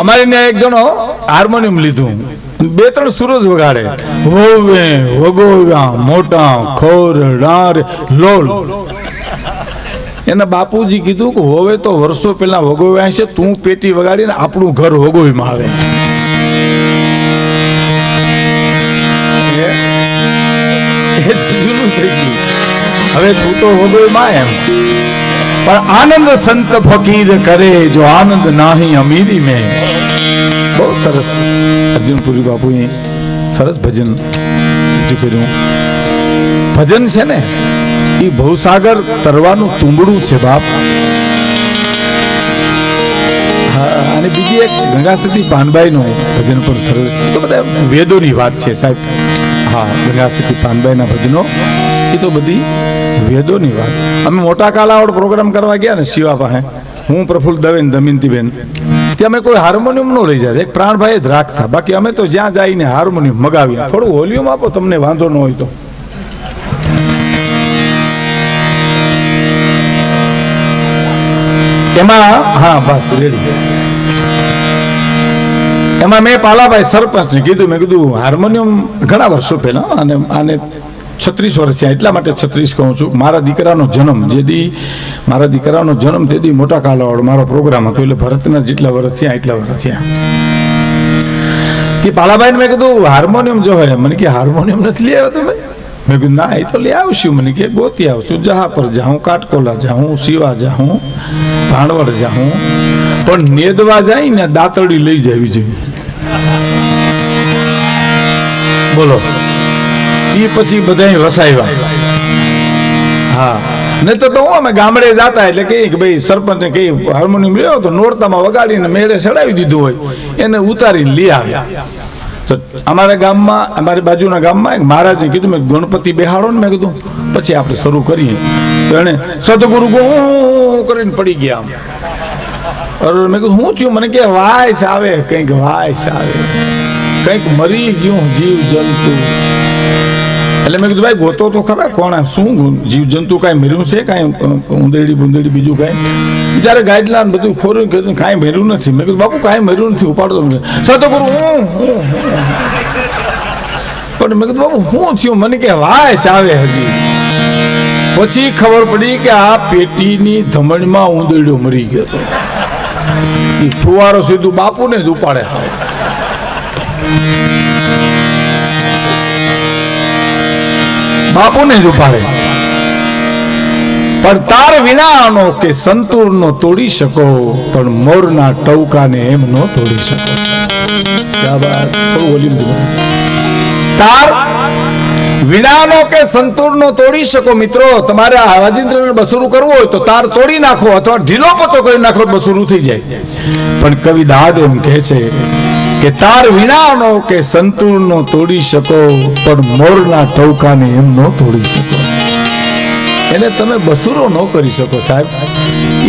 અમારે ત્યાં એક જણો હાર્મોનિયમ લીધું. બે ત્રણ સુરજ વગાડે. હોવે વગોવ્યા મોટા, ખોર, ડાર, લોલ. એના બાપુજી કીધું કે હોવે તો વર્ષો પહેલા વગોવ્યા છે, તું પેટી વગાડીને આપણું ઘર વગોવીમાં આવે. હવે તું તો વગોવીમાં એમ. પણ આનંદ સંત ફકીર કરે, જો આનંદ નાહી અમીરી મેં. બહુ સરસ અર્જુનપુરી બાપુએ સરસ ભજન રજૂ કર્યું. ભજન છે ને, એ ભવસાગર તરવાનું તુંબડું છે બાપ. અને બીજી એક ગંગાસતી પાનબાઈનું ભજન પણ સરસ. તો બધા વેદોની વાત છે સાહેબ. હા ગંગાસતી પાનબાઈના ભજનો, એ તો બધી વેદોની વાત. અમે મોટા કાલાવડ પ્રોગ્રામ કરવા ગયા ને શિવા પાસે. હું પ્રફુલ્લ દવે ને ત્યાં અમે કોઈ હાર્મોનિયમ નો લઈ જાય. પ્રાણભાઈ જ રાખતા. બાકી અમે તો જ્યાં જઈને હાર્મોનિયમ મગાવીએ. થોડું વોલ્યુમ આપો, તમને વાંધો ન હોય તો. એમાં, હા, બસ રેડી એમાં મેં પાલાભાઈ સરપંચને કીધું, મેં કીધું, હાર્મોનિયમ ઘણા વર્ષો પહેલા, અને આને છત્રીસ વર્ષ થયા, એટલા માટે છત્રીસ કહું છું. મારા દીકરાનો જન્મ જે દી મારા દીકરાનો જન્મ તે દી મોટા કાલાવાડ મારો પ્રોગ્રામ હતો, એટલે ભરતના જેટલા વર્ષ થયા, એટલા વર્ષ થયા. તે પાલાભાઈને મેં કીધું, હાર્મોનિયમ જો હોય. મને કે, હાર્મોનિયમ નથી લઈ આવ્યો તમે? મેં કીધું, ના, એ તો લઈ આવશું. મને કે, ગોતી આવશું. જહા પર જાઉં, કાટકોલા જાઉં, શિવા જાઉં, ભાણવડ જાઉં, પણ નેદવા જાય ને દાતરડી લઈ જવી જોઈએ. બોલો. એ પછી બધા વસાવ્યા હા. નહીં તો હું અમે ગામડે જતા એટલે કહીએ કે ભાઈ સરપંચને કહી હાર્મોનિયમ લ્યો, તો નોરતામાં વગાડીને મેળે ચડાવી દીધું હોય, એને ઉતારીને લઈ આવ્યા. તો અમારા ગામમાં, અમારી બાજુના ગામમાં એક મહારાજે કીધું, મેં ગણપતિ બેહાડો ને મેં કીધું, પછી આપણે શરૂ કરીએ. તો એણે સદગુરુ કરીને પડી ગયા આમ. અરે મેં કીધું શું થયું? મને કે વાયસ આવે. કંઈક વાયસ આવે. કંઈક મરી ગયું જીવ જંતુ એટલે મેં કીધું ભાઈ ગોતો તો ખરા કોણ શું? જીવ જંતુ કાંઈ મેર્યું છે? કાંઈ ઉંદેડી બુંદેડી બીજું કાંઈ? જ્યારે ગાઈડલાઈન બધું ખોર્યું કીધું કાંઈ મેર્યું નથી. મેં કીધું બાપુ કાંઈ મેર્યું નથી ઉપાડતો સતગુરુ હું? હું, હું. પણ મેં કીધું બાપુ શું થયું? મને કે વાય આવે હજી. પછી ખબર પડી કે આ પેટીની ધમણમાં ઉંદરડો મરી ગયો હતો. એ ફુવારો સીધું બાપુને જ ઉપાડે. હાવ બાપુને જ ઉપાડે. પણ તાર વિનાનો કે સંતૂરનો તોડી શકો પણ મોરના ટવકાને એમ નો તોડી શકો. તાર વિનાનો કે સંતૂરનો તોડી શકો મિત્રો તમારે આ વાજિંદ્રને બસુરું કરવું હોય તો તાર તોડી નાખો અથવા ઢીલો પતો કરી નાખો બસુરું થઈ જાય. પણ કવિ દાદ એમ કહે છે કે તાર વિનાનો કે સંતૂરનો તોડી શકો, પણ મોરના ટવકાને એમ ન તોડી શકો. એને તમે બસુરો ન કરી શકો, સાહેબ.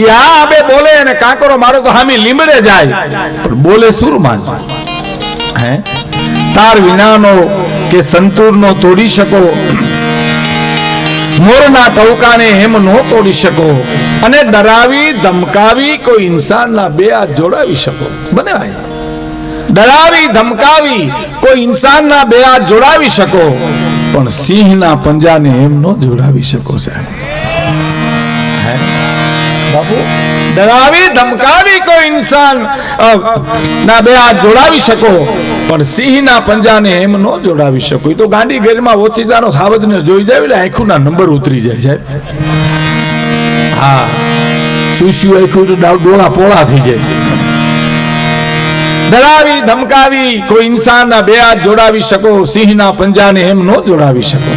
એ આ આબે બોલે અને કાંકરો મારો તો હામી લીમડે જાય. પણ બોલે સુરમાં જ હે? તાર વિનાનો કે સંતુરનો તોડી શકો, મોરના ટવકાને હેમ નો તોડી શકો. અને ડરાવી, ધમકાવી કોઈ ઇન્સાનના બે હાથ જોડાવી શકો. બને ભાઈ ડરાવી, ધમકાવી, કોઈ ઇન્સાનના બે હાથ જોડાવી શકો, પણ સિંહના પંજાને એમ ન જોડાવી શકો સાહેબ. ડરાવી, ધમકાવી કોઈ ઇન્સાન ના બે હાથ જોડાવી શકો, પણ સિંહના પંજાને એમ ન જોડાવી શકો. એ તો ગાંડી ગેરમાં ઓચિતાનો સાવજને જોઈ જાય, એટલે આંખુના નંબર ઉતરી જાય સાહેબ. હા. શું આંખું ડોળા પોળા થઈ જાય. ડરાવી ધમકાવી કોઈ ઇન્સાનના બે હાથ જોડાવી શકો, સિંહના, પંજાને એમ નો જોડાવી શકો.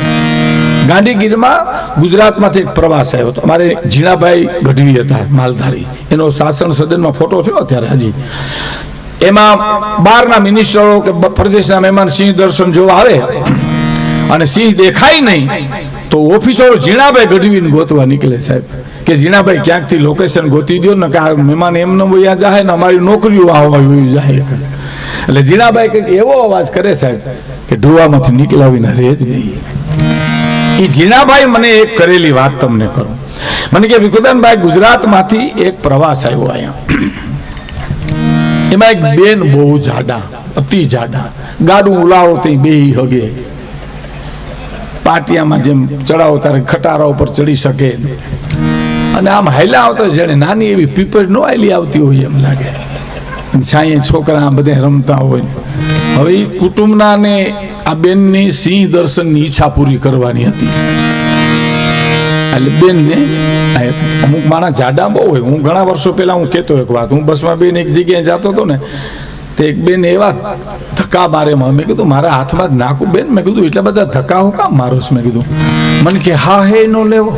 ગાંધીગીરમાં ગુજરાતમાંથી એક પ્રવાસ આવ્યો હતો. અમારે ઝીણાભાઈ ગઢવી હતા, માલધારી. એનો શાસન સદનમાં ફોટો થયો અત્યારે હજી. એમાં બહારના મિનિસ્ટરો કે પ્રદેશના મહેમાન સિંહ દર્શન જોવા આવે અને સિંહ દેખાય નહીં, તો ઓફિસરો ઝીણાભાઈ ગઢવીને ગોતવા નીકળે સાહેબ. કે ઝીણાભાઈ, ક્યાંકથી લોકેશન ગોતી દો ને કે આ મહેમાન એમને વયા જાય ને અમારી નોકરીઓ આવવા જાય એટલે ઝીણાભાઈ કંઈક એવો અવાજ કરે સાહેબ, કે ઢોવામાંથી નીકળ્યા વિના રહે જ નહીં. એ ઝીણાભાઈ મને એક કરેલી વાત તમને કરું. મને કે વિકુદાનભાઈ ગુજરાતમાંથી એક પ્રવાસ આવ્યો અહીંયા. એમાં એક બેન બહુ જાડા, અતિ જાડા. ગાડું ઉલાવો તે બે હગે. પાટિયામાં જેમ ચડાવો, ત્યારે ખટારા ઉપર ચડી શકે. અને આમ હાલ્યા આવતા જાણે નાની એવી પીપળ નો હાલી આવતી હોય એમ લાગે. છાંયે છોકરા બધે રમતા હોય. હવે એ કુટુંબના ને આ બેનની સિંહ દર્શનની ઈચ્છા પૂરી કરવાની હતી. એટલે બેનને અમુક માણસ જાડા બહુ હોય. હું ઘણા વર્ષો પહેલા હું કહેતો એક વાત. હું બસમાં બેન એક જગ્યાએ જતો હતો ને, તે એક બેન એવા ધક્કા મારે મેં કીધું, મારા હાથમાં જ નાખું બેન. મેં કીધું, એટલા બધા ધક્કા હું કામ મારો? મેં કીધું, મને કે, હા હે, નો લેવો.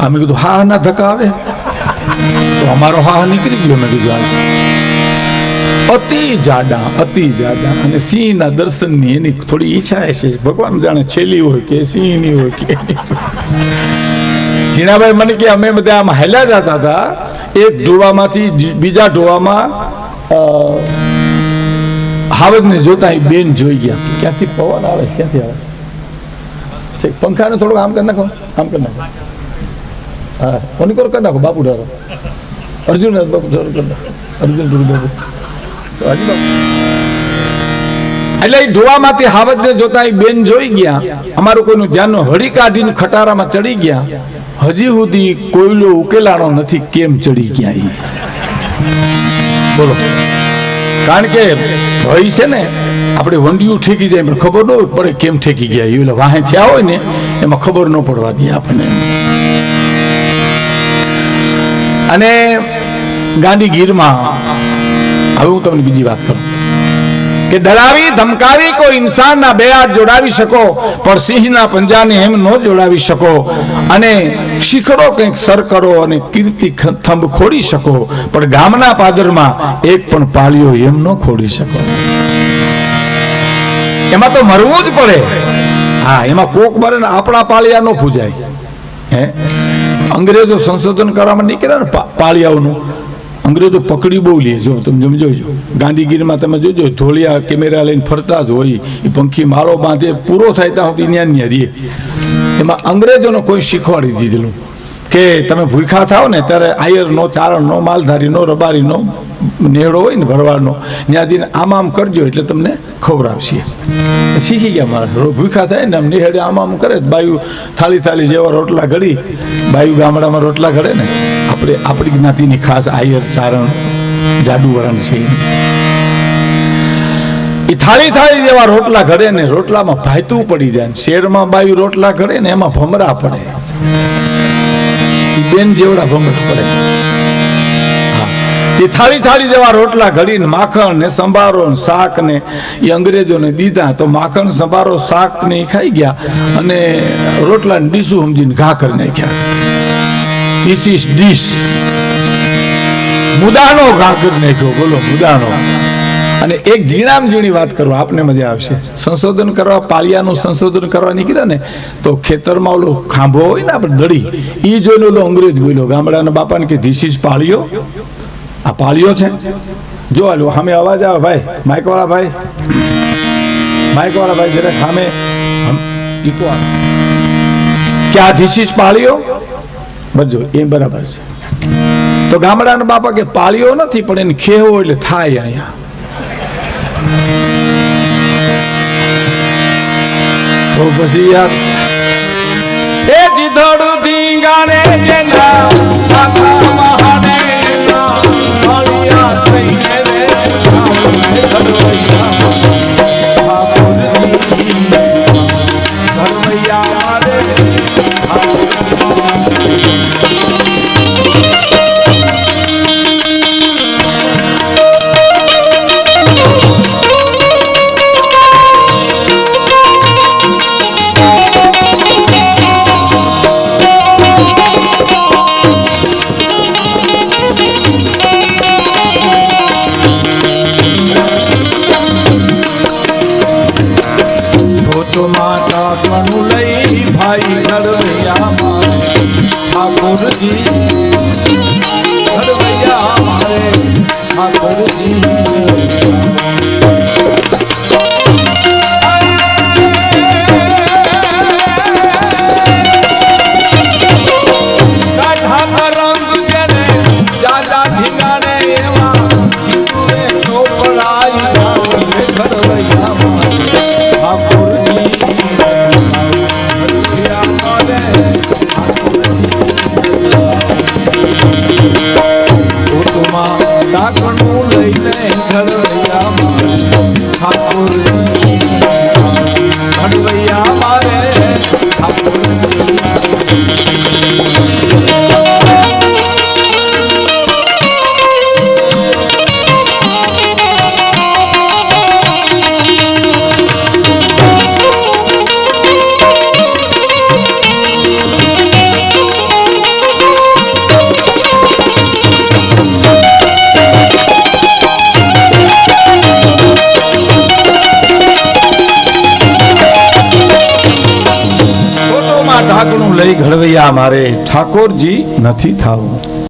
આ મેં કીધું, હા, ના, ધક્કા આવે. તો અમારો હા નીકળી ગયો, મેં કીધું અતિ જાડા અતિ જાડા. અને સિંહના દર્શનની એની થોડી ઈચ્છા છે. ભગવાન જાણે છેલ્લી હોય કે, સિંહની હોય કે. જીણાભાઈ મને કે અમે બધા આમ હેલા જતા હતા. એક ઢોવામાંથી બીજા ઢોવામાં હાવજને જોતા એ બેન જોઈ ગયા. ક્યાંથી પવન આવે છે, ક્યાંથી આવે પંખાને થોડુંક આમ કરી નાખો, આમ કરી નાખો. હા. કોની કોર નાખો, બાપુ ઢારો અર્જુન બાપુ ઢારો કરી નાખો. અર્જુન ગુરુ બાપુ. હાજી બાપુ એટલે એ ઢોવામાંથી હાવજને જોતા એ બેન જોઈ ગયા. અમારું કોઈનું ધ્યાન હળી કાઢીને ખટારામાં ચડી ગયા. હજી સુધી કોયલો ઉકેલાણો નથી, કેમ ચડી ગયા એ બોલો. કારણ કે ભય છે ને, આપણે વંડિયું ઠેકી જાય, પણ ખબર ન પડે કેમ ઠેકી ગયા. એ વાહે થયા હોય ને, એમાં ખબર ન પડવા દે આપણને. અને ગાંધીગીરમાં હવે હું તમને બીજી વાત કરું. કે ડરાવી, ધમકાવી કોઈ ઇન્સાનના બે હાથ જોડાવી શકો, પણ સિંહના પંજાને એમ ન જોડાવી શકો. અને શિખરો કંઈક સર કરો અને કીર્તિ થંભ ખોડી શકો. પણ ગામના પાદરમાં એક પણ પાળીઓ એમ ન ખોડી શકો. એમાં તો મરવું જ પડે. હા, એમાં કોક મરે ને આપણા પાળિયા ન પૂજાય. હે? અંગ્રેજો સંશોધન કરવામાં નીકળ્યા ને પાળિયાઓનું. અંગ્રેજો પકડી બહુ લે, જો તમે જમ જોજો ગાંધીગીરીમાં તમે જોજો ધોળિયા કેમેરા લઈને ફરતા જ હોય, એ પંખી મારો બાંધે, પૂરો થાય ત્યાં સુધી ન્યા ન્યા રહીએ. એમાં અંગ્રેજોને કોઈ શીખવાડી દીધેલું. કે તમે ભૂખા થાવ ને, ત્યારે આયરનો, ચારણનો, માલધારીનો, રબારીનો નેહડો હોય ને ભરવાડનો, ત્યાં જઈને આમ આમ કરજો એટલે તમને ખવડાવશે શીખી ગયા મારા ભૂખા થાય ને આમ નિહેડે આમ આમ કરે બાયુ થાળી થાળી જેવા રોટલા ઘડી. બાયુ ગામડામાં રોટલા ઘડે ને, આપણે, આપણી જ્ઞાતિની ખાસ આયર, ચારણ જાડુ વરણ છે. એ થાળી થાળી જેવા રોટલા ઘડે ને રોટલામાં ભાયતું પડી જાય ને, શેરમાં બાયુ રોટલા ઘડે ને એમાં ભમરા પડે. બેન જેવડા ભમરા પડે. થાળી થાળી જેવા રોટલા ઘડીને માખણ ને સંભારો ને શાક ને એ અંગ્રેજોને દીધા તો માખણ, સંભારો, શાક ને ખાઈ ગયા અને રોટલા ને ડીશું સમજીને ઘા કરી નાખ્યા. ધીસ ઇઝ ડીશ મુદાનો ઘા કરી નાખ્યો. બોલો, મુદાનો. અને એક ઝીણામ ઝીણી વાત કરવા આપને મજા આવશે. સંશોધન કરવા, પાલિયાનું સંશોધન કરવા નીકળ્યા ને, તો ખેતરમાં ઓલો ખાંભો હોય ને આપણે દડી એ જોઈને ઓલો અંગ્રેજ બોલ્યો, ગામડાના બાપાને કે ધીસ ઇઝ પાળિયો. આ પાળિયો છે. જો હાલો સામે અવાજ આવે, ભાઈ માઇક વાળા ભાઈ. માઇક વાળા ભાઈ જરા સામે. આવે. કે આ ધીસ એ બરાબર છે. તો ગામડાના બાપા કે પાળિયો નથી, પણ એને ખેવો એટલે થાય અહીંયા. તો પછી યાર એ દીધડ ઢોચો માતા કણું લઈ ભાઈ ઘડવૈયા મારે ઠાકોરજી. ઘડવૈયા મારે ઠાકોરજી. Hello. પેલા મારે ઠાકોરજી નથી થવું.